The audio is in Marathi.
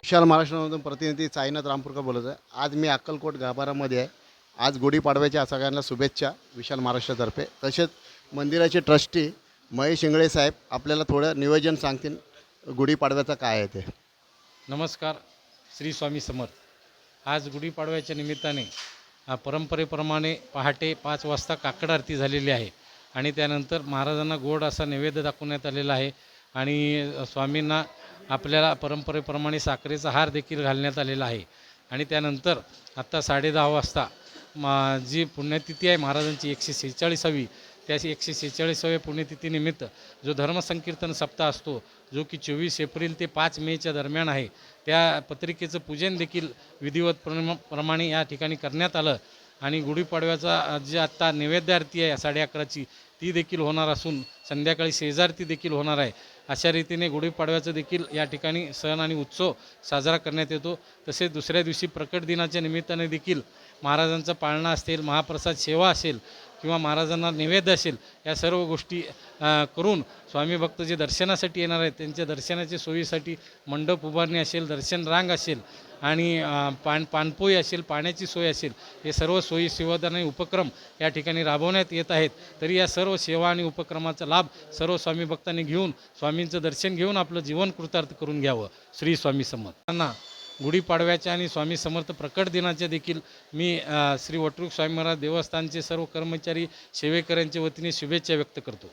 विशाल महाराष्ट्रामधून प्रतिनिधी साईनाथ रामपूरकर बोलत आहे. आज मी अक्कलकोट गाभारामध्ये आहे. आज गुढीपाडव्याच्या सगळ्यांना शुभेच्छा विशाल महाराष्ट्रातर्फे. तसेच मंदिराचे ट्रस्टी महेश इंगळे साहेब आपल्याला थोडं नियोजन सांगतील गुढीपाडव्याचं काय आहे ते. नमस्कार श्री स्वामी समर्थ. आज गुढीपाडव्याच्या निमित्ताने परंपरेप्रमाणे पहाटे पाच वाजता काकड आरती झालेली आहे. आणि त्यानंतर महाराजांना गोड असा नैवेद्य दाखवण्यात आलेला आहे. आणि स्वामींना आपल्याला परंपरेप्रमाणे साखरेचा हार देखील घालण्यात आलेला आहे. आणि त्यानंतर आत्ता साडेदहा वाजता मा जी पुण्यतिथी आहे महाराजांची एकशे सेहेचाळीसावी त्या एकशे सेहेचाळीसाव्या पुण्यतिथीनिमित्त जो धर्मसंकीर्तन सप्ताह असतो जो की चोवीस एप्रिल ते पाच मेच्या दरम्यान आहे त्या पत्रिकेचं पूजन देखील विधिवत प्रमा प्रमाणे या ठिकाणी करण्यात आलं. आणि गुढीपाडव्याचा जे जी आत्ता नैवेद्य आरती आहे साडे अकराची ती देखील होणार असून संध्याकाळी शेजारती देखील होणार आहे. अशा रीतीने गुढीपाडव्याचं देखील या ठिकाणी सण आणि उत्सव साजरा करण्यात येतो. तसेच दुसऱ्या दिवशी प्रकट दिनाच्या निमित्ताने देखील महाराजांचा पाळणा असेल महाप्रसाद सेवा असेल किंवा महाराजांना नैवेद्य असेल या सर्व गोष्टी करून स्वामी भक्त जे दर्शनासाठी येणार आहेत त्यांच्या दर्शनाच्या सोयीसाठी मंडप उभारणी असेल दर्शन रांग असेल आणि पान पानपोई असेल पाण्याची सोय असेल हे सर्व सोयी सेवादान आणि उपक्रम या ठिकाणी राबवण्यात येत आहेत. तरी या सर्व सेवा आणि उपक्रमाचा लाभ सर्व स्वामी भक्तांनी घेऊन स्वामींचं दर्शन घेऊन आपलं जीवन कृतार्थ करून घ्यावं. श्री स्वामी समर्थांना गुढीपाडव्याच्या आणि स्वामी समर्थ प्रकट दिनाच्या देखील मी श्री वटरूक स्वामी महाराज देवस्थानचे सर्व कर्मचारी सेवेकऱ्यांच्या वतीने शुभेच्छा व्यक्त करतो.